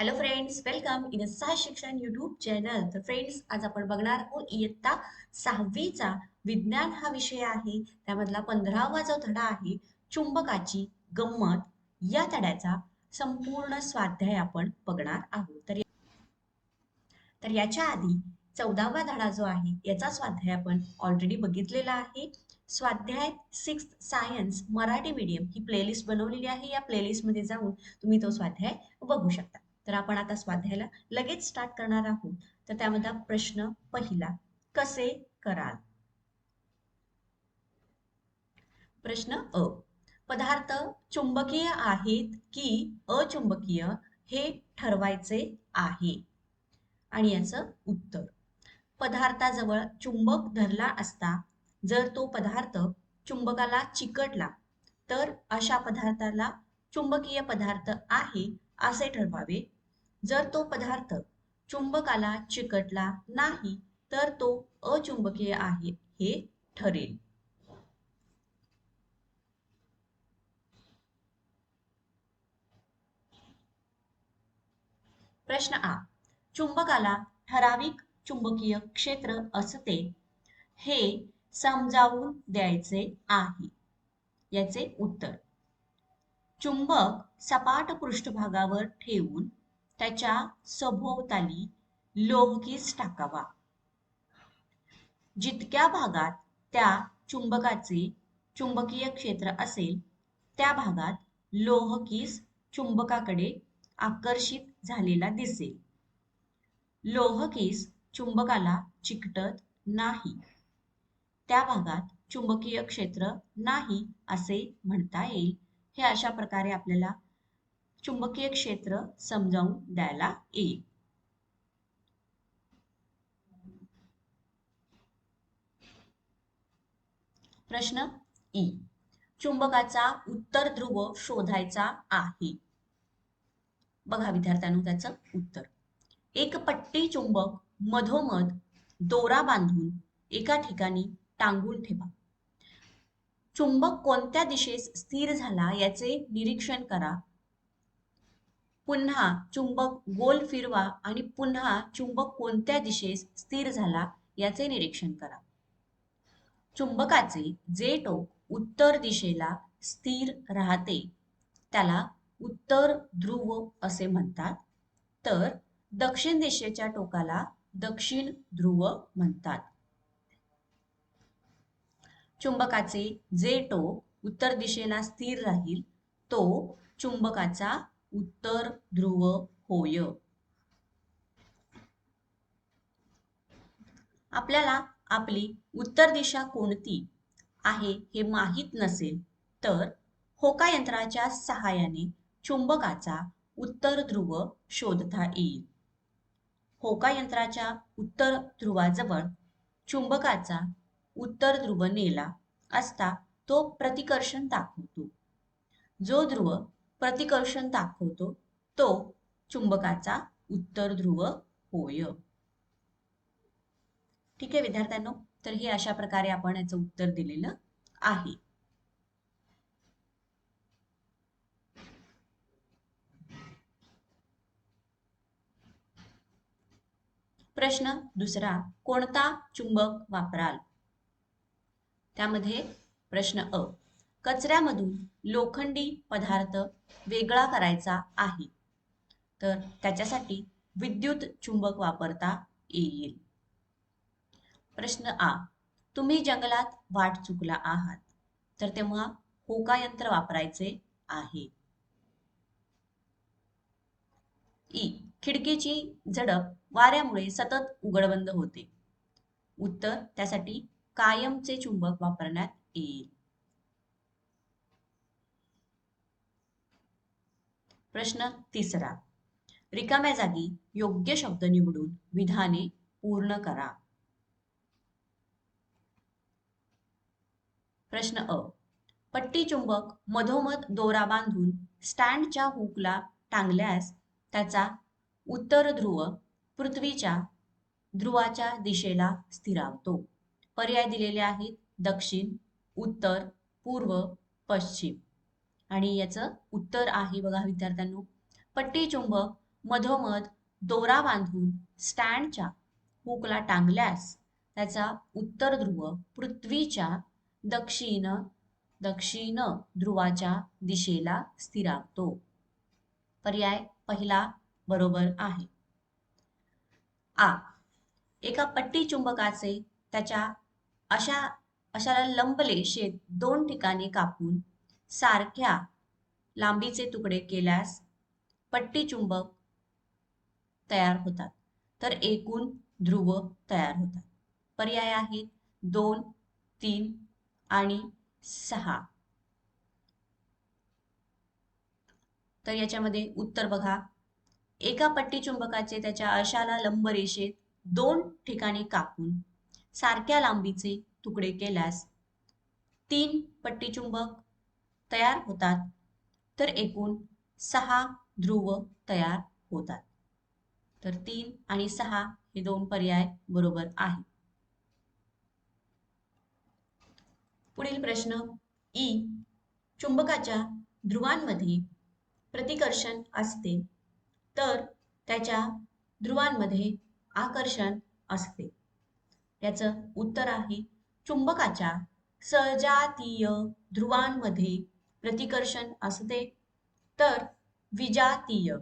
Hello friends welcome in सहा शिक्षण YouTube channel तर फ्रेंड्स आज आपण बघणार आहोत इयत्ता सहावीचा विज्ञान हा विषय आहे. त्यामधला पंधरावा जो धडा आहे चुंबकाची गंमत या धड्याचा संपूर्ण स्वाध्याय आपण बघणार आहोत. तर तर याच्या आधी चौदावा धडा जो आहे याचा स्वाध्याय आपण ऑलरेडी बघितलेला आहे. स्वाध्याय सिक्स सायन्स मराठी मीडियम ही प्लेलिस्ट बनवलेली आहे. या प्लेलिस्टमध्ये जाऊन तुम्ही तो स्वाध्याय बघू शकता. तर आपण आता स्वाध्यायाला लगेच स्टार्ट करणार आहोत. तर त्यामध्ये प्रश्न पहिला कसे कराल? प्रश्न अ पदार्थ चुंबकीय आहेत की अचुंबकीय हे ठरवायचे आहे? आणि याचं उत्तर पदार्थाजवळ चुंबक धरला असता जर तो पदार्थ चुंबकाला चिकटला तर अशा पदार्थाला चुंबकीय पदार्थ आहे असे ठरवावे जर तो पदार्थ चुंबकाला चिकटला नाही तर तो अचुंबकीय आहे हे ठरेल. प्रश्न आ. चुंबकाला ठराविक चुंबकीय क्षेत्र असते हे समजावून द्यायचे आहे. याचे उत्तर. चुंबक सपाट पृष्ठभागावर ठेवून त्याच्या सभोवताली लोहकीस टाकावा. जितक्या भागात त्या चुंबकाचे चुंबकीय क्षेत्र असेल त्या भागात लोहकीस चुंबकाकडे आकर्षित झालेला दिसेल. लोहकीस चुंबकाला चिकटत नाही. त्या भागात चुंबकीय क्षेत्र नाही असे म्हणता येईल हे अशा प्रकारे आपल्याला चुंबकीय क्षेत्र समजावून द्यायला येईल. प्रश्न ई चुंबकाचा उत्तर ध्रुव शोधायचा आहे. बघा विद्यार्थ्यांनो त्याचं उत्तर. एक पट्टी चुंबक मधोमध दोरा बांधून एका ठिकाणी टांगून ठेवा. चुंबक कोणत्या दिशेस स्थिर झाला याचे निरीक्षण करा. पुन्हा चुंबक गोल फिरवा आणि पुन्हा चुंबक कोणत्या दिशेस स्थिर झाला याचे निरीक्षण करा. चुंबकाचे जे टोक उत्तर दिशेला स्थिर राहते त्याला उत्तर ध्रुव असे म्हणतात. तर दक्षिण दिशेच्या टोकाला दक्षिण ध्रुव म्हणतात. चुंबकाचे जे टोक उत्तर दिशेला स्थिर राहील तो चुंबकाचा उत्तर ध्रुव होय. आपल्याला आपली उत्तर दिशा कोणती आहे हे माहीत नसेल तर होका यंत्राच्या सहाय्याने चुंबकाचा उत्तर ध्रुव शोधता येईल. होका यंत्राच्या उत्तर ध्रुवाजवळ चुंबकाचा उत्तर ध्रुव नेला असता तो प्रतिकर्षण दाखवतो. जो ध्रुव प्रतिकर्षण दाखवतो. तो चुंबकाचा उत्तर ध्रुव होय. ठीक आहे विद्यार्थ्यांनो तर हे अशा प्रकारे आपण याचं उत्तर दिलेलं आहे. प्रश्न दुसरा कोणता चुंबक वापराल? त्यामध्ये प्रश्न अ. कचऱ्यामधून लोखंडी पदार्थ वेगळा करायचा आहे. तर त्याच्यासाठी विद्युत चुंबक वापरता येईल. प्रश्न आ. तुम्ही जंगलात वाट चुकला आहात तर तेव्हा होका यंत्र वापरायचे आहे? ई. खिडकीची झडप वाऱ्यामुळे सतत उघडबंद होते. उत्तर त्यासाठी कायमचे चुंबक वापरण्यात येईल. प्रश्न तिसरा. रिकाम्या जागी योग्य शब्द निवडून विधाने पूर्ण करा. प्रश्न अ. पट्टी चुंबक मधोमध दोरा बांधून स्टँडच्या हुकला टांगल्यास त्याचा उत्तर ध्रुव पृथ्वीच्या ध्रुवाच्या दिशेला स्थिरावतो. पर्याय दिलेले आहेत दक्षिण उत्तर पूर्व पश्चिम. आणि याचं उत्तर आहे बघा विद्यार्थ्यांनो. पट्टी चुंबक मधोमध दोरा बांधून स्टँडच्या हुकला टांगल्यास त्याचा उत्तर ध्रुव पृथ्वीच्या दक्षिण दक्षिण ध्रुवाच्या दिशेला स्थिरावतो. पर्याय पहिला बरोबर आहे. आ. एका पट्टी चुंबकाचे त्याच्या अशा अशाला लंबलेशेत दोन ठिकाणी कापून सारख्या लांबीचे तुकडे केल्यास पट्टी चुंबक तयार होतात. तर एकूण ध्रुव तयार होतात. पर्याय आहेत दोन तीन आणि सहा. तर याच्यामध्ये उत्तर बघा. एका पट्टी चुंबकाचे त्याच्या अशाला लंब रेषेत दोन ठिकाणी कापून सारख्या लांबीचे तुकडे केल्यास तीन पट्टी चुंबक तयार होतात तर एकूण सहा ध्रुव तयार होतात. तर तीन आणि सहा हे दोन पर्याय बरोबर आहे पुढील प्रश्न ई चुंबकाच्या ध्रुवांमध्ये प्रतिकर्षण असते तर त्याच्या ध्रुवांमध्ये आकर्षण असते. याचं उत्तर आहे चुंबकाच्या सजातीय ध्रुवांमध्ये प्रतिकर्षण असते. तर विजातीय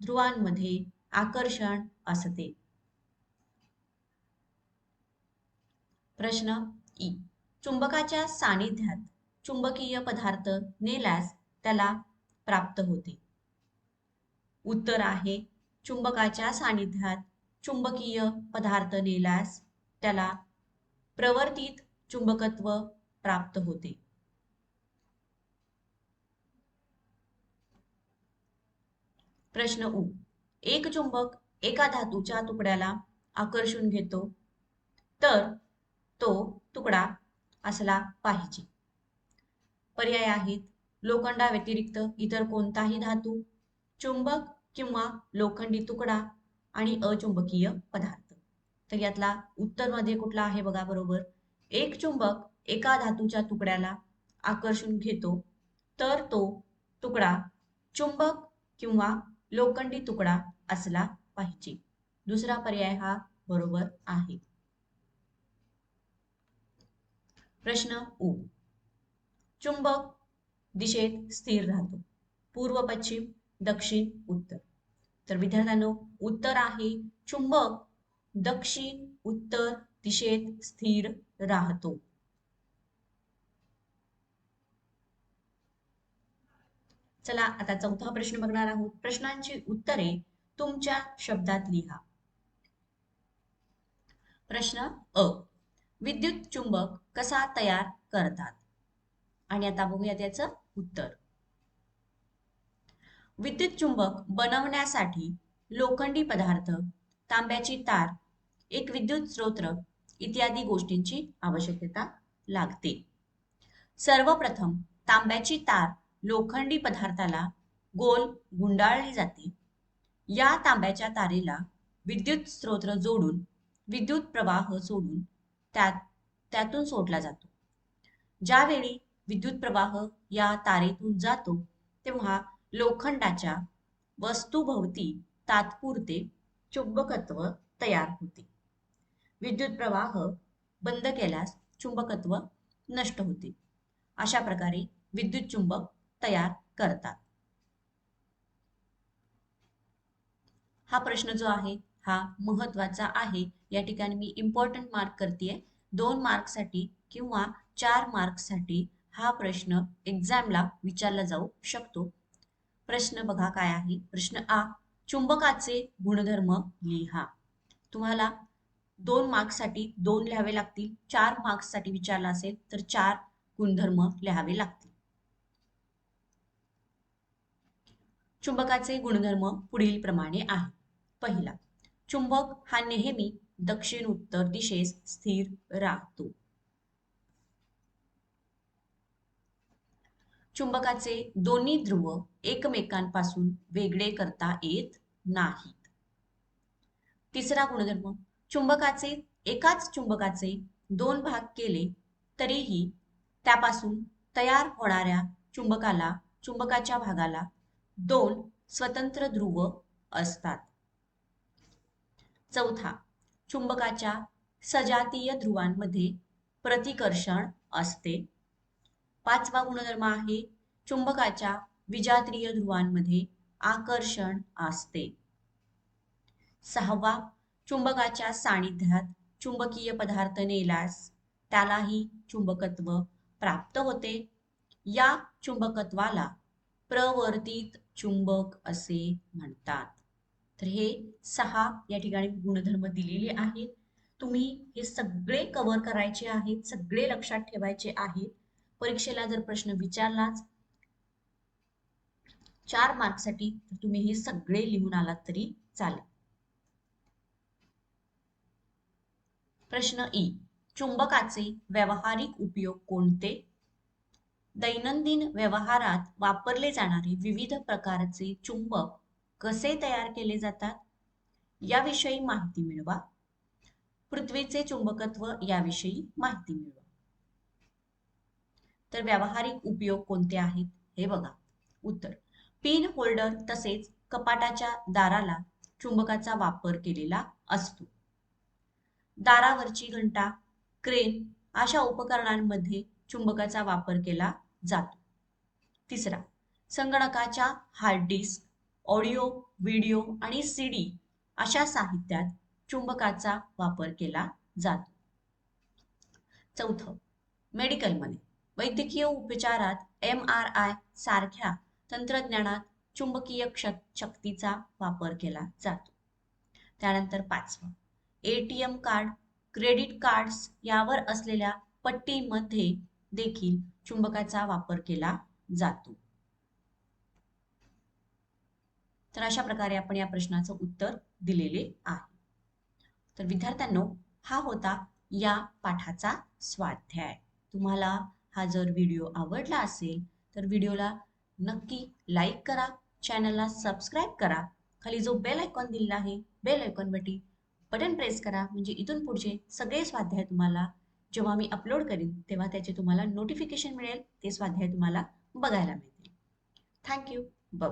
ध्रुवांमध्ये आकर्षण असते. प्रश्न ई. चुंबकाच्या सानिध्यात चुंबकीय पदार्थ नेल्यास त्याला प्राप्त होते. उत्तर आहे चुंबकाच्या सानिध्यात चुंबकीय पदार्थ नेल्यास त्याला प्रवर्तित चुंबकत्व प्राप्त होते. प्रश्न उ. एक चुंबक एका धातूच्या तुकड्याला आकर्षून घेतो. तर तो तुकडा असला पाहिजे. पर्याय आहेत. लोखंडा व्यतिरिक्त इतर कोणताही धातू चुंबक किंवा लोखंडी तुकडा आणि अचुंबकीय पदार्थ. तर यातला उत्तरमध्ये कुठला आहे बघा बरोबर. एक चुंबक एका धातूच्या तुकड्याला आकर्षून घेतो. तर तो तुकडा चुंबक किंवा लोखंडी तुकडा असला पाहिजे. दुसरा पर्याय हा बरोबर आहे. प्रश्न उ. चुंबक दिशेत स्थिर राहतो. पूर्व पश्चिम दक्षिण उत्तर. तर विद्यार्थ्यांनो उत्तर आहे चुंबक. दक्षिण उत्तर दिशेत स्थिर राहतो. चला आता चौथा प्रश्न बघणार आहोत. प्रश्नांची उत्तरे तुमच्या शब्दात लिहा. प्रश्न अ. विद्युत चुंबक कसा तयार करतात? आणि आता बघूया त्याचं उत्तर. विद्युत चुंबक बनवण्यासाठी लोखंडी पदार्थ तांब्याची तार एक विद्युत स्रोत इत्यादी गोष्टींची आवश्यकता लागते. सर्वप्रथम तांब्याची तार लोखंडी पदार्थाला गोल गुंडाळली जाते. या तांब्याच्या तारेला विद्युत स्रोत जोडून विद्युत प्रवाह सोडून त्यात त्यातून सोडला जातो. ज्यावेळी विद्युत प्रवाह या तारेतून जातो तेव्हा लोखंडाच्या वस्तूभोवती तात्पुरते चुंबकत्व तयार होते. विद्युत प्रवाह बंद केल्यास चुंबकत्व नष्ट होते. अशा प्रकारे विद्युत चुंबक तयार करतात. हा प्रश्न जो आहे हा महत्त्वाचा आहे. या ठिकाणी मी इम्पॉर्टंट मार्क करते दोन मार्कसाठी किंवा चार मार्कसाठी हा प्रश्न एक्झामला विचारला जाऊ शकतो. प्रश्न बघा काय आहे. प्रश्न आ चुंबकाचे गुणधर्म लिहा. तुम्हाला दोन मार्क्ससाठी दोन लिहावे लागतील. चार मार्क्ससाठी विचारला असेल तर चार गुणधर्म लिहावे लागतील. चुंबकाचे गुणधर्म पुढील प्रमाणे आहे. पहिला चुंबक हा नेहमी दक्षिण उत्तर दिशेस स्थिर राहतो. चुंबकाचे दोन्ही ध्रुव एकमेकांपासून वेगळे करता येत नाहीत. तिसरा गुणधर्म चुंबकाचे एकाच चुंबकाचे दोन भाग केले तरीही त्यापासून तयार होणाऱ्या चुंबकाला चुंबकाच्या भागाला दोन स्वतंत्र ध्रुव असतात. चौथा चुंबकाच्या सजातीय ध्रुवांमध्ये प्रतिकर्षण असते. पाचवा गुणधर्म आहे चुंबकाच्या विजात्रीय ध्रुवांमध्ये आकर्षण असते. सहावा चुंबकाच्या सानिध्यात चुंबकीय पदार्थ नेल्यास त्यालाही चुंबकत्व प्राप्त होते. या चुंबकत्वाला प्रवर्तित चुंबक असे म्हणतात. तर हे सहा या ठिकाणी गुणधर्म दिलेले आहेत. तुम्ही हे सगळे कव्हर करायचे आहेत सगळे लक्षात ठेवायचे आहेत. परीक्षेला जर प्रश्न विचारलाच चार मार्कसाठी तुम्ही हे सगळे लिहून आलात तरी चालेल. प्रश्न ई. चुंबकाचे व्यावहारिक उपयोग कोणते? दैनंदिन व्यवहारात वापरले जाणारे विविध प्रकारचे चुंबक कसे तयार केले जातात? याविषयी माहिती मिळवा. पृथ्वीचे चुंबकत्व याविषयी माहिती मिळवा. तर व्यावहारिक उपयोग कोणते आहेत? हे बघा. उत्तर. पिन होल्डर तसेच कपाटाच्या दाराला चुंबकाचा वापर केलेला असतो. दारावरची घंटा क्रेन अशा उपकरणांमध्ये चुंबकाचा वापर केला जातो. तिसरा संगणकाच्या हार्ड डिस्क ऑडिओ व्हिडिओ आणि सी डी अशा साहित्यात चुंबकाचा वापर केला जातो. चौथं मेडिकलमध्ये वैद्यकीय उपचारात एम आर आय सारख्या तंत्रज्ञानात चुंबकीय शक्तीचा वापर केला जातो. त्यानंतर पाचवं A T M card credit cards यावर असलेल्या पट्टीमध्ये देखील चुंबकाचा वापर केला जातो. तर अशा प्रकारे आपण या प्रश्नाचं उत्तर दिलेले आहे. तर विद्यार्थ्यांनो हा होता या पाठाचा स्वाध्याय. तुम्हाला हा जर व्हिडिओ आवडला असेल तर व्हिडिओला नक्की लाईक करा चॅनलला सबस्क्राईब करा. खाली जो बेल आयकॉन दिलेला आहे बेल आयकॉनवरती बटन प्रेस करा. म्हणजे इथून पुढचे सगळे स्वाध्याय तुम्हाला जेव्हा मी अपलोड करीन तेव्हा त्याचे तुम्हाला नोटिफिकेशन मिळेल ते स्वाध्याय तुम्हाला बघायला मिळतील. Thank you bye